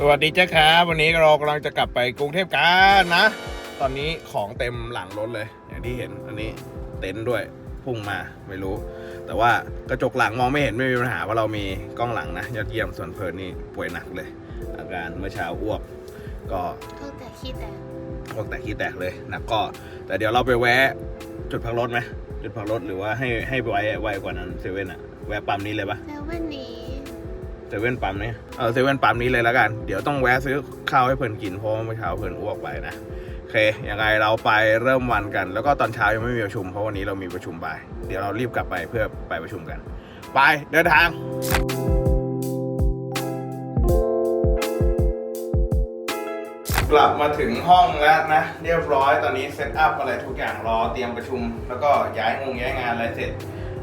สวัสดีเจ้าครับวันนี้เรากำลังจะกลับไปกรุงเทพกันนะ ตอนนี้ของเต็มหลังรถเลย อย่างที่เห็นอันนี้เต็นท์ด้วยพุ่งมาไม่รู้ แต่ว่ากระจกหลังมองไม่เห็นไม่มีปัญหาว่าเรามีกล้องหลังนะยอดเยี่ยมส่วนเพลินนี่ป่วยหนักเลย อาการเมื่อเช้าอ้วก ก็ตั้งแต่ขี้แตกอ้วกแตกขี้แตกเลยนะก็ แต่เดี๋ยวเราไปแวะจุดพักรถไหมจุดพักรถหรือว่าให้ให้ไว้ไวกว่านั้นเซเว่นอะแวะปั๊มนี้เลยปะแล้ววันนี้ เซเว่นปั๊มนี้เออเซเว่นปั๊มนี้เลยแล้วกัน เดี๋ยวต้องแวะซื้อข้าวให้เพื่อนกินเพราะว่าเมื่อเช้าเพื่อนอ้วกไปนะโอเคยังไงเราไปเริ่มวันกัน แล้วก็ตอนเช้ายังไม่มีประชุม เพราะวันนี้เรามีประชุมบ่ายเดี๋ยวเรารีบกลับไปเพื่อไปประชุมกัน ไปเดินทางกลับมาถึงห้องแล้วนะ เรียบร้อยตอนนี้เซตอัพอะไรทุกอย่างรอเตรียมประชุม แล้วก็ย้ายงงย้ายงานอะไรเสร็จ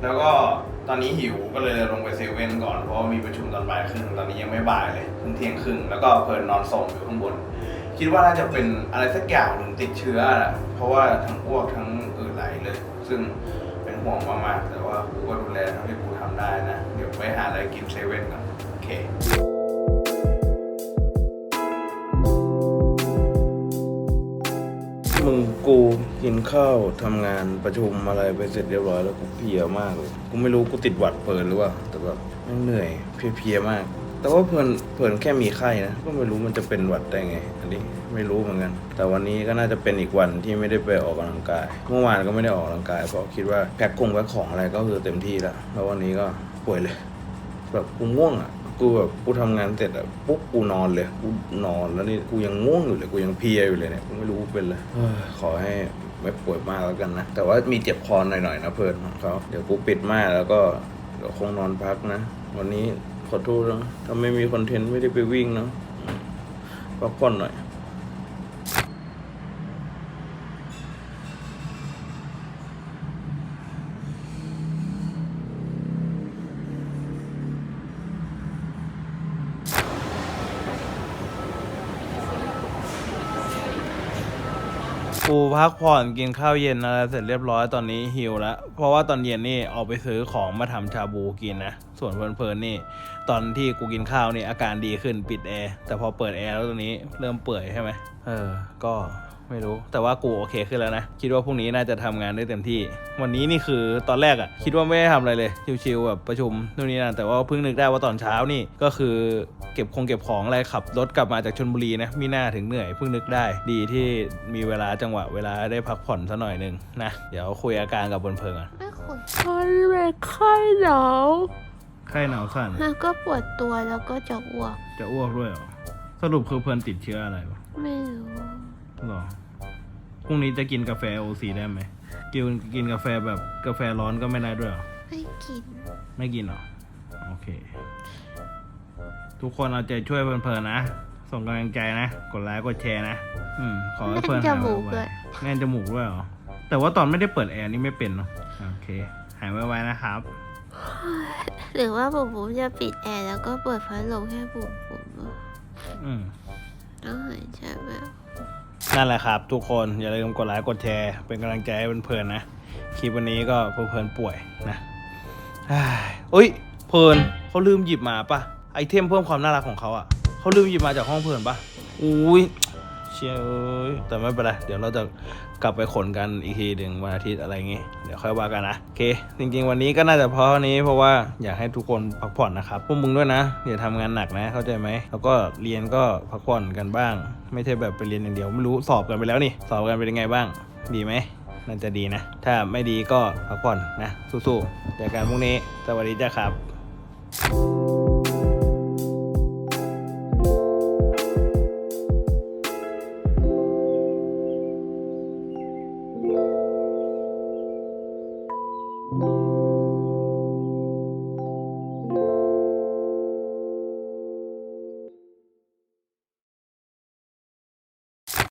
แล้วก็ ตอนนี้หิวก็เลยลงไปเซเว่นก่อนเพราะว่ามีประชุมตอนบ่ายครึ่งตอนนี้ยังไม่บ่ายเลยเพิ่งเที่ยงครึ่งแล้วก็เพลินนอนส่งอยู่ข้างบน คิดว่าน่าจะเป็นอะไรสักอย่างหนึ่งติดเชื้อแหละเพราะว่าทั้งอ้วกทั้งอืดไหลเลย ซึ่งเป็นห่วงมากๆแต่ว่ากูก็ดูแลเท่าที่กูทำได้นะ เดี๋ยวไปหาอะไรกินเซเว่นก่อนโอเค มึงกูกินข้าวทำงานประชุมอะไรไปเสร็จเรียบร้อยแล้วกูเพลียมากเลยกูไม่รู้กูติดหวัดเพลินหรือว่า แต่แบบม่งเหนื่อยเพลียๆมาก แต่ว่าเพลินเพลินแค่มีไข้นะก็ไม่รู้มันจะเป็นหวัดได้ไง อันนี้ไม่รู้เหมือนกัน แต่วันนี้ก็น่าจะเป็นอีกวันที่ไม่ได้ไปออกกำลังกาย เมื่อวานก็ไม่ได้ออกกำลังกายเพราะคิดว่าแพ็คกงแพ็คของอะไรก็คือเต็มที่แล้วแล้ววันนี้ก็ป่วยเลย แบบกูง่วงอะ กูแบบกูทำงานเสร็จอะปุ๊บกูนอนเลยกูนอนแล้วนี่กูยังง่วงอยู่เลยกูยังเพลียอยู่เลยเนี่ยกูไม่รู้กูเป็นเลยเฮ้ยขอให้ไม่ป่วยมากแล้วกันนะ แต่ว่ามีเจ็บคอหน่อยๆนะเพื่อนของเขาเดี๋ยวกูปิดม่านแล้วก็เดี๋ยวคงนอนพักนะ วันนี้ขอโทษนะถ้าไม่มีคอนเทนต์ไม่ได้ไปวิ่งนะพักผ่อนหน่อย กูพักผ่อนกินข้าวเย็นอะไรเสร็จเรียบร้อยตอนนี้หิวแล้ว เพราะว่าตอนเย็นนี่ออกไปซื้อของมาทำชาบูกินนะ ส่วนเพลินๆนี่ ตอนที่กูกินข้าวนี่อาการดีขึ้นปิดแอร์แต่พอเปิดแอร์แล้วตอนนี้เริ่มเปื่อยใช่ไหมเออ ก็ ไม่รู้ แต่ว่ากูโอเคขึ้นแล้วนะ คิดว่าพรุ่งนี้น่าจะทำงานได้เต็มที่ วันนี้นี่คือตอนแรกอะคิดว่าไม่ได้ทำอะไรเลย ชิวๆแบบประชุมนู่นนี่นั่นแต่ว่าเพิ่งนึกได้ว่าตอนเช้านี่ก็คือเก็บคงเก็บของอะไรขับรถกลับมาจากชนบุรีนะมีหน้าถึงเหนื่อยเพิ่งนึกได้ ดีที่มีเวลาจังหวะเวลาได้พักผ่อนซะหน่อยหนึงนะเดี๋ยวคุยอาการกับบนเพลิงอะไม่คุยมันเป็นไข้หนาวไข้หนาวสั่นมันก็ปวดตัวแล้วก็จะอ้วก จะอ้วกด้วยเหรอสรุปคือเพลินติดเชื้ออะไรวะไม่รู้หรอ พรุ่งนี้จะกินกาแฟโอซีได้ไหมกินกินกาแฟแบบกาแฟร้อนก็ไม่ได้ด้วยเหรอ ไม่กิน ไม่กินเหรอ โอเค ทุกคนเอาใจช่วยเพลินๆนะ ส่งกำลังใจนะ กดไลค์กดแชร์นะ อืม ขอให้เพลินแน่นจหายมูกไวด้วย ๆแน่นจมูกด้วยเหรอ แต่ว่าตอนไม่ได้เปิดแอร์นี่ไม่เป็นเนาะ โอเค หายไวๆนะครับ หรือว่าผมผมจะปิดแอร์แล้วก็เปิดพัดลมแค่ปุ่มปุ่มอืมต้องหายใจแบบ นั่นแหละครับ ทุกคนอย่าลืมกดไลค์กดแชร์เป็นกำลังใจให้เพลินๆนะคลิปวันนี้ก็เพลินๆป่วยนะอุ้ยเพลินเขาลืมหยิบมาปะไอเทมเพิ่มความน่ารักของเขาอะเขาลืมหยิบมาจากห้องเพลินปะอุ้ย เชี่ยเอ้ยแต่ไม่เป็นไร เดี๋ยวเราจะกลับไปขนกันอีกทีหนึ่งวันอาทิตย์อะไรอย่างงี้ เดี๋ยวค่อยว่ากันนะโอเค จริง ๆ วันนี้ก็น่าจะพราะนี้เพราะว่าอยากให้ทุกคนพักผ่อนนะครับ พวกมึงด้วยนะอย่าทำงานหนักนะเข้าใจไหม แล้วก็เรียนก็พักผ่อนกันบ้าง ไม่ใช่แบบไปเรียนอย่างเดียวไม่รู้สอบกันไปแล้วนี่ สอบกันเป็นยังไงบ้าง ดีไหมน่าจะดีนะ ถ้าไม่ดีก็พักผ่อนนะสู้ๆเจอกันพรุ่งนี้ สวัสดีจ้าครับ